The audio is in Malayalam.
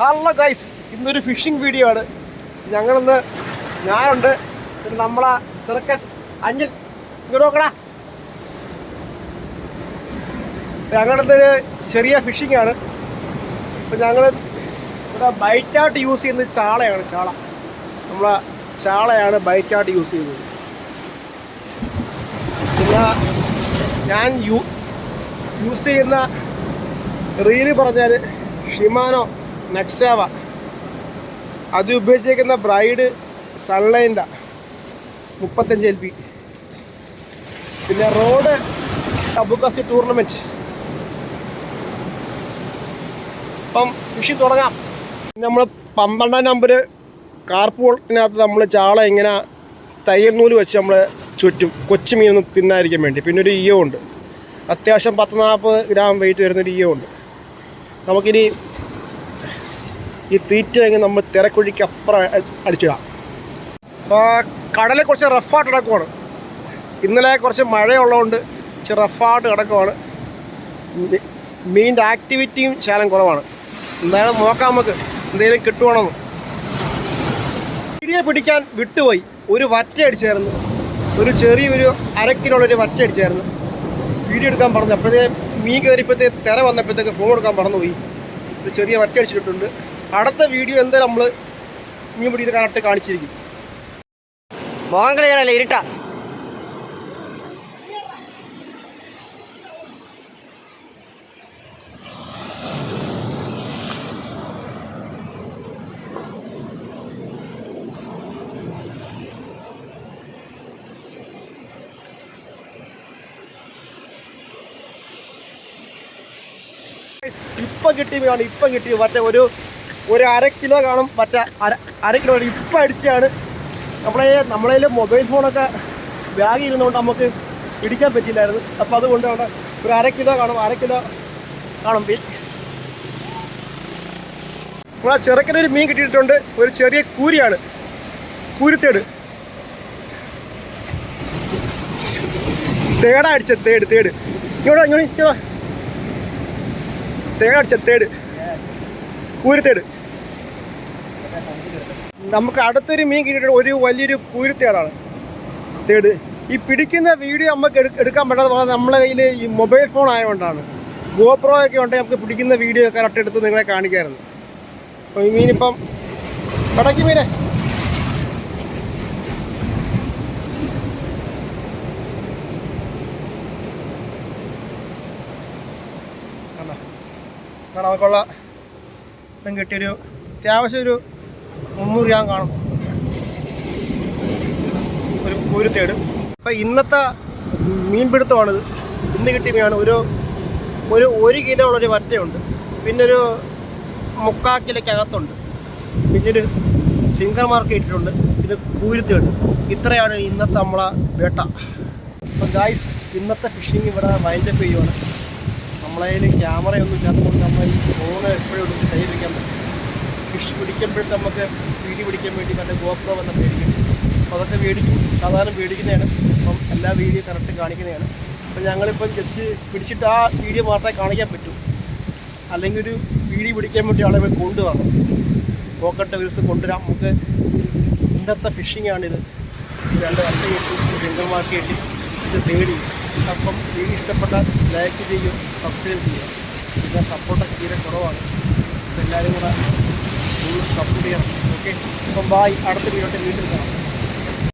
ഹലോ ഗൈസ് ഇന്നൊരു ഫിഷിംഗ് വീഡിയോ ആണ്. ഞങ്ങളിന്ന് ഞാനുണ്ട് പിന്നെ നമ്മളെ ചെറുക്കൻ അഞ്ചൽ ഇങ്ങോട്ട് നോക്കടാ. ഞങ്ങളിന്നൊരു ചെറിയ ഫിഷിംഗ് ആണ്. അപ്പം ഞങ്ങൾ ഇവിടെ ബൈറ്റായിട്ട് യൂസ് ചെയ്യുന്നത് ചാളയാണ് ചാള. നമ്മളെ ചാളയാണ് ബൈറ്റായിട്ട് യൂസ് ചെയ്യുന്നത്. പിന്നെ ഞാൻ യൂ യൂസ് ചെയ്യുന്ന റീൽ പറഞ്ഞാൽ ഷിമാനോ നെക്സാവ അത് ഉപയോഗിച്ചേക്കുന്ന ബ്രൈഡ് സൺലൈന്റെ മുപ്പത്തഞ്ച് എൽ പി പിന്നെ റോഡ് അബുക്കാസി ടൂർണമെന്റ് അപ്പം കൃഷി തുടങ്ങാം. നമ്മൾ പന്ത്രണ്ടാം നമ്പർ കാർപ്പൂളത്തിനകത്ത് നമ്മൾ ചാള ഇങ്ങനെ തയ്യൽ നൂൽ വെച്ച് നമ്മൾ ചുറ്റും കൊച്ചു മീനൊന്നും തിന്നായിരിക്കാൻ വേണ്ടി. പിന്നെ ഒരു ഈയോ ഉണ്ട്. അത്യാവശ്യം പത്ത് നാൽപ്പത് ഗ്രാം വെയിറ്റ് വരുന്നൊരു ഈയോ ഉണ്ട്. നമുക്കിനി ഈ തീറ്റ എങ്ങനെ നമ്മൾ തിരക്കൊഴിക്ക് അപ്പുറം അടിച്ചിടാം. കടലിൽ കുറച്ച് റഫായിട്ട് കിടക്കുവാണ്. ഇന്നലെ കുറച്ച് മഴയുള്ളതുകൊണ്ട് ഇച്ചിരി റഫായിട്ട് കിടക്കുവാണ്. മീനിന്റെ ആക്ടിവിറ്റിയും ശാലം കുറവാണ്. എന്തായാലും നോക്കാം നമുക്ക് എന്തെങ്കിലും കിട്ടുവാണെന്ന്. പിടിയെ പിടിക്കാൻ വിട്ടുപോയി. ഒരു വറ്റ അടിച്ചായിരുന്നു. ഒരു ചെറിയൊരു അരക്കിലുള്ളൊരു വറ്റ അടിച്ചായിരുന്നു. വീഡിയോ എടുക്കാൻ പറഞ്ഞു അപ്പോഴത്തേ മീൻ കയറിയപ്പോഴത്തേ തിര വന്നപ്പോഴത്തേക്ക് ഫോൺ എടുക്കാൻ മറന്നുപോയി. ഒരു ചെറിയ വറ്റ അടിച്ചിട്ടുണ്ട്. അടുത്ത വീഡിയോ എന്തായാലും നമ്മൾ മീൻ പിടിക്കുന്നത് കറക്റ്റ് കാണിച്ചിരിക്കും. മോഹൻ കളിയാണല്ലേ ഇരുട്ട. ഇപ്പം കിട്ടിയ ഇപ്പം കിട്ടിയ മറ്റേ ഒരു ഒരു അര കിലോ കാണും. മറ്റേ അര അര കിലോ ഇപ്പം അടിച്ചാണ് നമ്മളെ നമ്മളതിൽ മൊബൈൽ ഫോണൊക്കെ ബാഗ് ഇരുന്നുകൊണ്ട് നമുക്ക് പിടിക്കാൻ പറ്റില്ലായിരുന്നു. അപ്പോൾ അതുകൊണ്ട് അവിടെ ഒരു അര കിലോ കാണും അര കിലോ കാണും. മീൻ നമ്മളെ ചെറുക്കനൊരു മീൻ കിട്ടിയിട്ടുണ്ട്. ഒരു ചെറിയ കൂരിയാണ്. കൂരിത്തേട്. തേടാ അടിച്ച തേട് തേട്. ഇങ്ങോട്ടോ ഇങ്ങോട്ട് അടിച്ച തേട്. കൂരിത്തേട്. നമുക്ക് അടുത്തൊരു മീൻ കിട്ടിയിട്ട് ഒരു വലിയൊരു കൂരിത്തേടാണ് തേട്. ഈ പിടിക്കുന്ന വീഡിയോ നമുക്ക് എടുക്കാൻ പറ്റാതെ പറഞ്ഞാൽ നമ്മളെ കയ്യിൽ ഈ മൊബൈൽ ഫോൺ ആയതുകൊണ്ടാണ്. ഗോപ്രോ ഒക്കെ ഉണ്ടെങ്കിൽ നമുക്ക് പിടിക്കുന്ന വീഡിയോ കറക്റ്റ് എടുത്ത് നിങ്ങളെ കാണിക്കായിരുന്നു. അപ്പോൾ ഈ മീനിപ്പം കടക്കി മീനെ. നമുക്കുള്ള കിട്ടിയൊരു അത്യാവശ്യം ഒരു മുന്നൂറ് ഗ്രാം കാണും. ഒരു കൂരുത്തേട്. അപ്പം ഇന്നത്തെ മീൻപിടുത്തമാണിത്. ഇന്ന് കിട്ടിയ മീനാണ് ഒരു ഒരു ഒരു കിലോ ഉള്ളൊരു വറ്റയുണ്ട്. പിന്നെ ഒരു മുക്കാ കിലോയ്ക്കകത്തുണ്ട്. പിന്നെ ഒരു ഫിംഗർ മാർക്ക് ഇട്ടിട്ടുണ്ട്. പിന്നെ കൂരുത്തേട്. ഇത്രയാണ് ഇന്നത്തെ നമ്മളെ വേട്ട. അപ്പം ഗായ്സ് ഇന്നത്തെ ഫിഷിങ് ഇവിടെ വൈൻഡപ്പ് ചെയ്യുവാണ്. നമ്മളതിൽ ക്യാമറയൊന്നും ഇല്ലാത്തതുകൊണ്ട് നമ്മൾ ഈ ഫോൺ എപ്പോഴും എടുത്ത് കൈ വയ്ക്കാൻ പറ്റും ഫിഷ് പിടിക്കുമ്പോഴത്തെ നമുക്ക് വീഡിയോ പിടിക്കാൻ വേണ്ടി നല്ല ഗോപ്രോ വന്ന പേടിക്കും അപ്പോൾ അതൊക്കെ മേടിക്കും സാധാരണ മേടിക്കുന്നതാണ്. അപ്പം എല്ലാ വീഡിയോ കറക്റ്റ് കാണിക്കുന്നതാണ്. അപ്പം ഞങ്ങളിപ്പം ജസ്റ്റ് പിടിച്ചിട്ട് ആ വീഡിയോ മാത്രമേ കാണിക്കാൻ പറ്റൂ. അല്ലെങ്കിൽ ഒരു വീഡിയോ പിടിക്കാൻ വേണ്ടി ആളെ കൊണ്ടുവരണം. പോക്കറ്റ് വീഴ്സ് കൊണ്ടുവരാം. നമുക്ക് ഇന്നത്തെ ഫിഷിംഗ് ഇത്. രണ്ട് വട്ട കിട്ടി സിംഗിൾമാർക്ക് കിട്ടി ഇത് തേടി. അപ്പം വീഡിയോ ഇഷ്ടപ്പെട്ട ലൈക്ക് ചെയ്യും സബ്സ്ക്രൈബ് ചെയ്യുക പിന്നെ സപ്പോർട്ടൊക്കെ തീരെ കുറവാണ്. എല്ലാവരും കൂടെ സപ്പോർട്ട് ചെയ്യണം ഓക്കെ അപ്പം ബായ് അടുത്ത വീഡിയോ വീട്ടിൽ കാണാം.